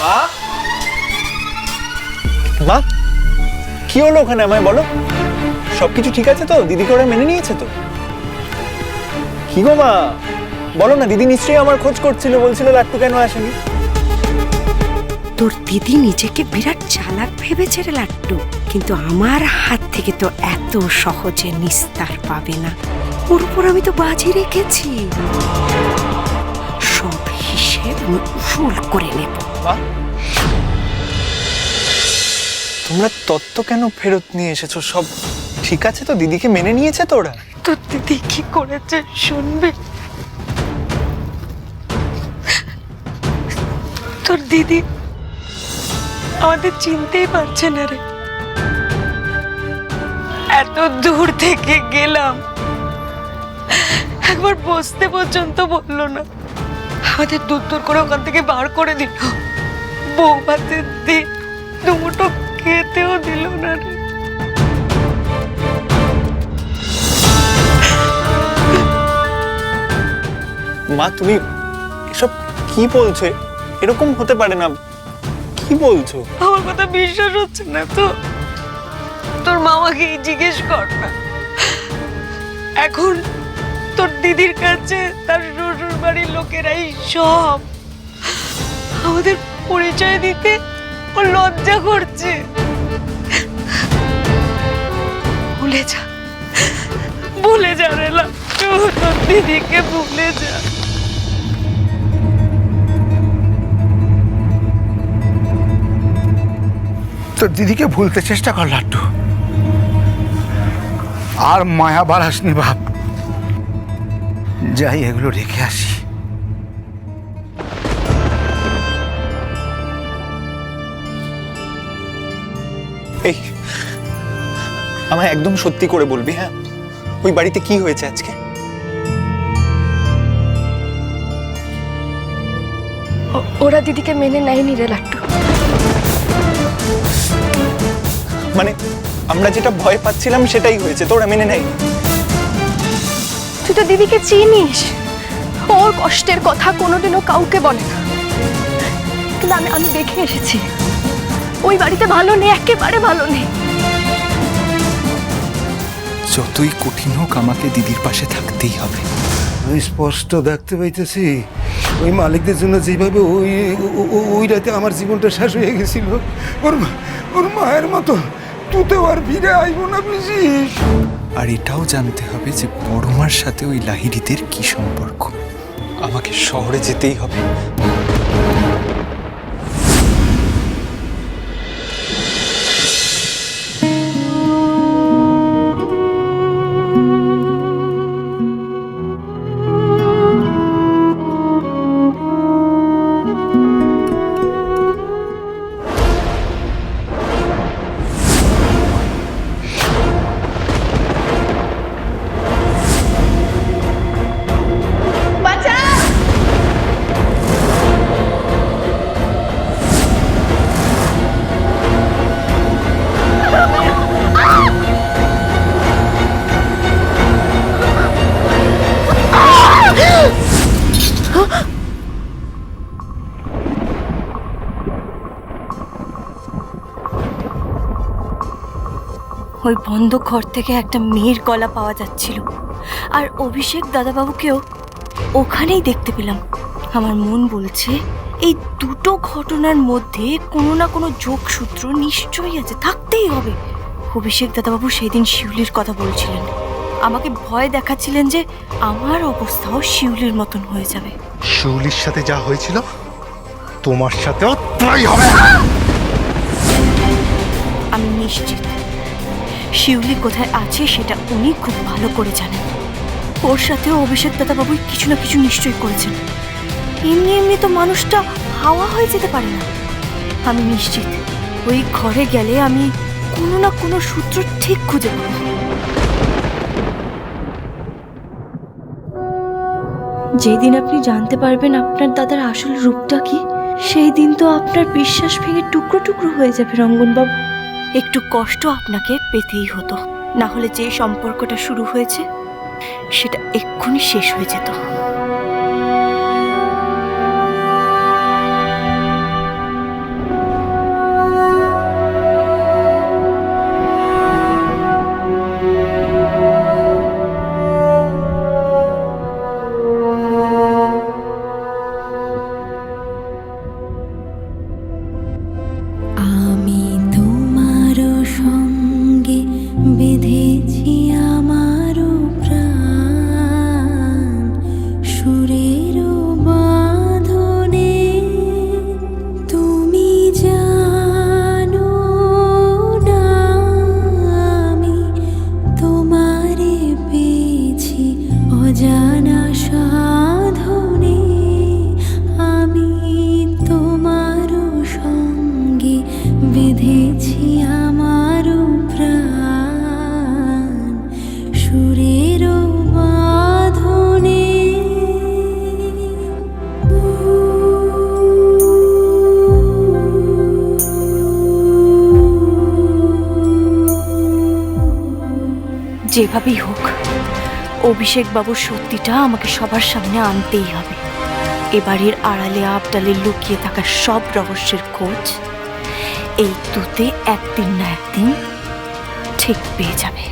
মা? মা কি হলো ওখানে আমায় বলো? সবকিছু ঠিক আছে তো? দিদিকে ওরা মেনে নিয়েছে তো? কি গো মা? বলো না দিদি নিশ্চয়ই আমার খোঁজ করছিল বলছিল লাট্টু কেন আসেনি? তোর দিদি নিজেকে বিরাট চালাক ভেবেছে রে লাট্টু। কিন্তু আমার হাত থেকে তো এত সহজে নিস্তার পাবে না। ওর উপর আমি তো বাজি রেখেছি। সব হিসেব আমি উসুল করে নেব। মা তোমরা তত্ত্ব কেন ফেরত নিয়ে এসেছ? সব ঠিক আছে তো? দিদিকে মেনে নিয়েছে তো ওরা তোর দিদি কি করেছে শুনবে? তোর দিদি আমাদের চিনতেই পারছে না রে। এত দূর থেকে গেলাম। একবার বসতে পর্যন্ত বলল না। আমাদের দূর দূর করে ওখান থেকে বার করে দিল। বউ ভাতের দিন দুমুটো খেতেও দিল না রে। মা তুমি এসব কি বলছো? এরকম হতে পারে না। কি বলছো? আমার কথা বিশ্বাস হচ্ছে না তো। তোর মামাকে জিজ্ঞেস কর না। এখন তোর দিদির কাছে তার শ্বশুর বাড়ির লোকেরাই সব। আমাদের পরিচয় দিতে ও লজ্জা করছে। ভুলে যা। ভুলে যা রে লাট্টু, তোর দিদিকে ভুলে যা। তোর দিদিকে ভুলতে চেষ্টা কর লাড্ডু। আর মায়া বাড়াসনি বাপ। যাই এগুলো রেখে আসি। আমায় একদম সত্যি করে বলবি হ্যাঁ? ওই বাড়িতে কি হয়েছে আজকে? ওরা দিদিকে মেনে নেয়নি রে লাট্টু। মানে আমরা যেটা ভয় পাচ্ছিলাম সেটাই হয়েছে তোরা মেনে নেয় তুই তো দিদিকে চিনিস। ওর কষ্টের কথা কোনোদিনও কাউকে বলে না। কিন্তু আমি আমি দেখে এসেছি। ওই বাড়িতে ভালো নেই একেবারে ভালো নেই। যতই কঠিন হোক আমাকে দিদির পাশে থাকতেই হবে। আমি স্পষ্ট দেখতে পাইতেছি ওই মালিকদের জন্য যেভাবে ওই ওই রাতে আমার জীবনটা শেষ হয়ে গেছিল। ওর ওর মায়ের মতো তুই তো আর ফিরে আইব না বুঝিস আর এটাও জানতে হবে যে বড়মার সাথে ওই লাহিড়িদের কি সম্পর্ক। আমাকে শহরে যেতেই হবে। ওই বন্ধ ঘর থেকে একটা মেয়ের গলা পাওয়া যাচ্ছিল। আর অভিষেক দাদাবাবুকেও ওখানেই দেখতে পেলাম। আমার মন বলছে এই দুটো ঘটনার মধ্যে কোনো না কোনো যোগসূত্র নিশ্চয়ই আছে থাকতেই হবে। অভিষেক দাদাবাবু সেদিন শিউলির কথা বলছিলেন। আমাকে ভয় দেখাচ্ছিলেন যে আমার অবস্থাও শিউলির মতন হয়ে যাবে। শিউলির সাথে যা হয়েছিল তোমার সাথেও তাই হবে। আমি নিশ্চিত। শিউলি কোথায় আছে সেটা উনি খুব ভালো করে জানেন। ওর সাথেও অভিষেক দাদাবাবুই কিছু না কিছু নিশ্চয়ই করেছেন। এমনি এমনি তো মানুষটা হাওয়া হয়ে যেতে পারে না। আমি নিশ্চিত, ওই ঘরে গেলে আমি কোনো না কোনো সূত্র ঠিক খুঁজে পাবো। যেদিন আপনি জানতে পারবেন আপনার দাদার আসল রূপটা কি, সেই দিন তো আপনার বিশ্বাস ভেঙে টুকরো টুকরো হয়ে যাবে রঙ্গনবাবু। একটু কষ্ট আপনাকে পেতেই হতো। না হলে যে সম্পর্কটা শুরু হয়েছে, সেটা এক্ষুনি শেষ হয়ে যেত। যেভাবেই হোক অভিষেক বাবুর সত্যিটা আমাকে সবার সামনে আনতেই হবে। এবারের আড়ালে আবডালে লুকিয়ে থাকা সব রহস্যের খোঁজ, এই তুতে একদিন না একদিন ঠিক পেয়ে যাবে।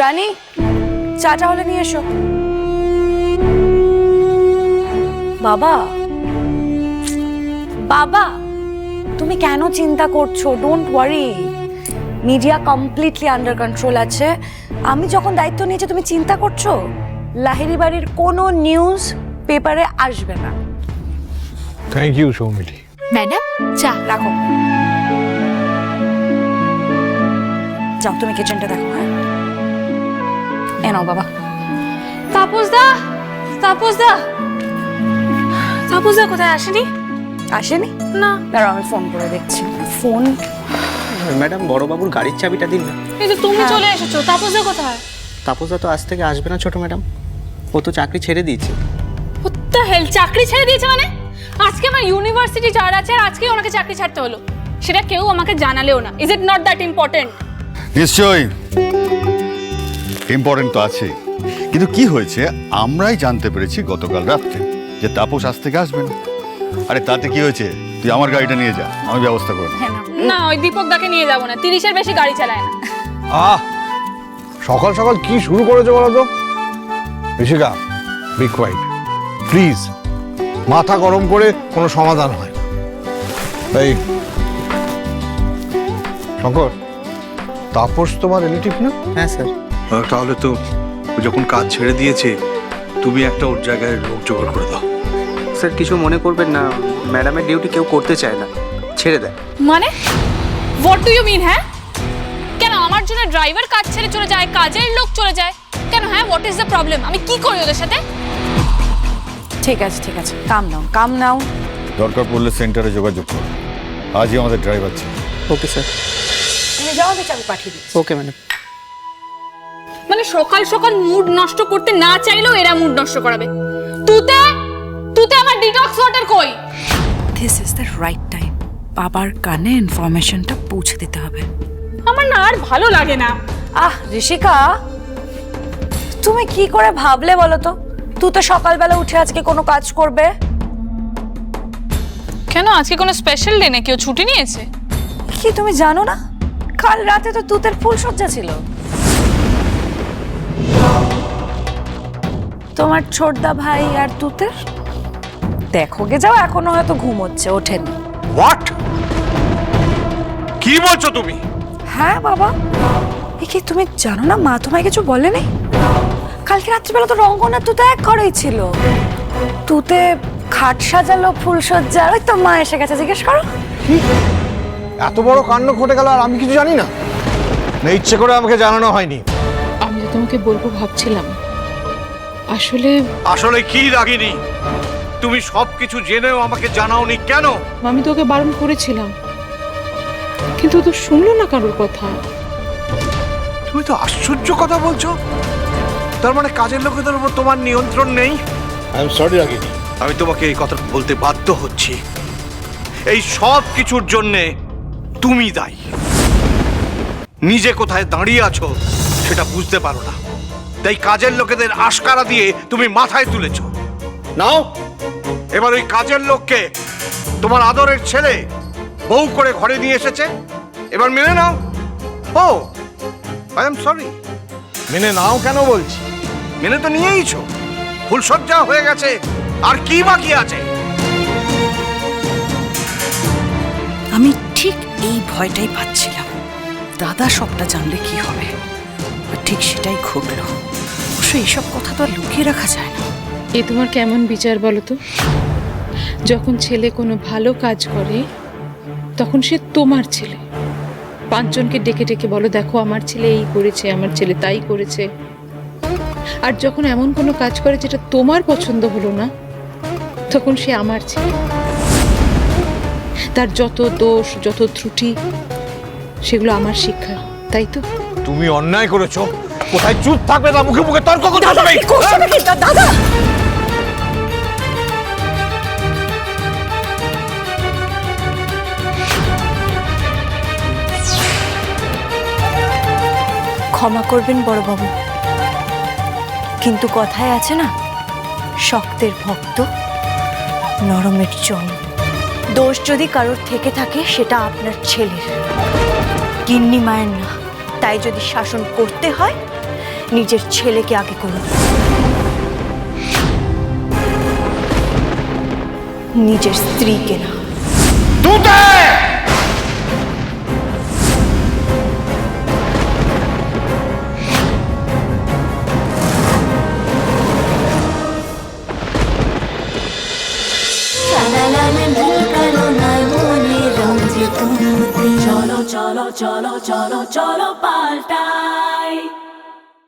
রানী, চাটা হলে নিয়ে এসো। বাবা। বাবা তুমি কেন চিন্তা করছ? Don't worry media completely under control আছে। আমি যখন দায়িত্ব নিয়েছি তুমি চিন্তা করছ? লাহিরি বাড়ির কোনো নিউজ পেপারে আসবে না। থ্যাংক ইউ সৌমিলি ম্যাডাম চা। রাখো। যাও তুমি কিচেনটা দেখো হ্যাঁ? এ নাও বাবা। তাপস দা তাপস দা। দা কোথায় আসেনি? আসেনি? না। দাঁড়াও আমি ফোন করে দেখছি। ফোন ম্যাডাম বড়বাবুর গাড়ির চাবিটা দিন না। এই তো তুমি চলে এসেছ তাপস দা কোথায়? তাপসদা তো আজ থেকে আসবে না ছোট ম্যাডাম। ও তো চাকরি ছেড়ে দিয়েছে। হোত্তা হেল চাকরি ছেড়ে দিয়েছে মানে? আজকে আমার ইউনিভার্সিটি যাওয়ার আছে আর আজকেই ওনাকে চাকরি ছাড়তে হলো। সেটা কেউ আমাকে জানালেও না। Is it not that important নিশ্চয়ই। ইম্পর্টেন্ট তো আছে। কিন্তু কি হয়েছে? আমরাই জানতে পেরেছি গতকাল রাত্রে। যে তাপস আজ থেকে আসবে না। আরে তাতে কি হয়েছে? তুই আমার গাড়িটা নিয়ে যা আমি ব্যবস্থা করে নেব। না ওই দীপক দাকে নিয়ে যাব না তিরিশের বেশি গাড়ি চালায় না। আহ সকাল সকাল কি শুরু করেছ বলো তো? ঋষিকা বি কোয়াইট প্লিজ মাথা গরম করে কোনো সমাধান হয় না। এই শঙ্কর তাপস তোমার রিলেটিভ না? হ্যাঁ স্যার। তাহলে তো ও যখন কাজ ছেড়ে দিয়েছে তুমি একটা ওর জায়গায় লোক জোগাড় করে দাও। স্যার কিছু মনে করবেন না। ম্যাডামের ডিউটি কেউ করতে চায় না। ছেড়ে দেয় মানে? হোয়াট ডু ইউ মিন হ্যাঁ? কেন আমার জন্য ড্রাইভার কাজ ছেড়ে চলে যায় কাজের লোক চলে যায়? কেন হ্যাঁ হোয়াট ইজ দ্য প্রবলেম আমি কি করি ওদের সাথে? ঠিক আছে ঠিক আছে। কাম নাও কাম নাও দরকার পড়লে সেন্টারে যোগাযোগ কর আজই আমাদের ড্রাইভার ছিল। ওকে স্যার তুমি যাও আমি চাবি পাঠিয়ে দিচ্ছি। ওকে ম্যাডাম মানে সকাল সকাল মুড নষ্ট করতে না চাইলেও এরা মুড নষ্ট করাবে। তুতে তুতে আমার ডিটক্স ওয়াটার কই? This is the right time বাবার কানে ইনফরমেশনটা পৌঁছে দিতে হবে। আমার না আর ভালো লাগে না। আহ ঋষিকা তুমি কি করে ভাবলে বলো তো? তুই তো সকালবেলা উঠে আজকে কোনো কাজ করবে? কেন? আজকে কোনো স্পেশাল ডে নাকি? ও ছুটি নিয়েছে? কি তুমি জানো না? কাল রাতে তো তুতের ফুলসজ্জা ছিল। তোমার ছোটদা ভাই আর তুতের? দেখো গে যাও এখনও হয়তো ঘুমোচ্ছে ওঠেনি। হোয়াট কি বলছো তুমি? হ্যাঁ বাবা। এ কি তুমি জানো না মা তোমায় কিছু বলেনি? কালকে রাত্রিবেলা তো রঙ্গনা তুতে এক ঘরেই ছিল। তুতে খাট সাজালো ফুল ফুলসজ্জা ওই তো মা এসে গেছে জিজ্ঞেস করো। এত বড় কাণ্ড ঘটে গেল আর আমি কিছু জানি না? না ইচ্ছে করে আমাকে জানানো হয়নি। আমি তো তোমাকে বলব ভাবছিলাম। আসলে আসলে কি রাগিনি? তুমি সবকিছু জেনেও আমাকে জানাওনি কেন? আমি তোকে বারণ করেছিলাম। কিন্তু ও তো শুনলো না কারোর কথা। তুমি তো আশ্চর্য কথা বলছো। তার মানে কাজের লোকেদের উপর তোমার নিয়ন্ত্রণ নেই? I am sorry Ragini. আমি তোমাকে এই কথা বলতে বাধ্য হচ্ছি। এই সব কিছুর জন্যে তুমি দায়ী। নিজে কোথায় দাঁড়িয়ে আছো সেটা বুঝতে পারো না। তাই কাজের লোকেদের আশকারা দিয়ে তুমি মাথায় তুলেছ। নাও, এবার ওই কাজের লোককে তোমার আদরের ছেলে বউ করে ঘরে নিয়ে এসেছে। এবার মেনে নাও। ও আই এম সরি মেনে নাও কেন বলছি? মেনে তো নিয়েইছো। ফুলসজ্জা হয়ে গেছে, আর কি বাকি আছে? আমি ঠিক এই ভয়টাই পাচ্ছিলাম। দাদা সবটা জানলে কি হবে? ঠিক সেটাই ঘটলো। অবশ্য এইসব কথা তো আর লুকিয়ে রাখা যায় না। এ তোমার কেমন বিচার বলো তো? যখন ছেলে কোনো ভালো কাজ করে, তখন সে তোমার ছেলে। পাঁচজনকে ডেকে ডেকে বলো, দেখো, আমার ছেলে এই করেছে, আমার ছেলে তাই করেছে। আর যখন এমন কোনো কাজ করে যেটা তোমার পছন্দ হলো না, তখন সে আমার ছেলে। তার যত দোষ, যত ত্রুটি, সেগুলো আমার শিক্ষা, তাই তো? তুমি অন্যায় করেছ। কোথায় চুপ থাকবে না মুখে মুখে তর্ক করতে হবে দাদা! ক্ষমা করবেন বড়বাবু। কিন্তু কথায় আছে না শক্তের ভক্ত নরমের চম দোষ যদি কারোর থেকে থাকে সেটা আপনার ছেলের। গিন্নি মায়ের না। তাই যদি শাসন করতে হয় নিজের ছেলেকে আগে করুন। নিজের স্ত্রীকে না।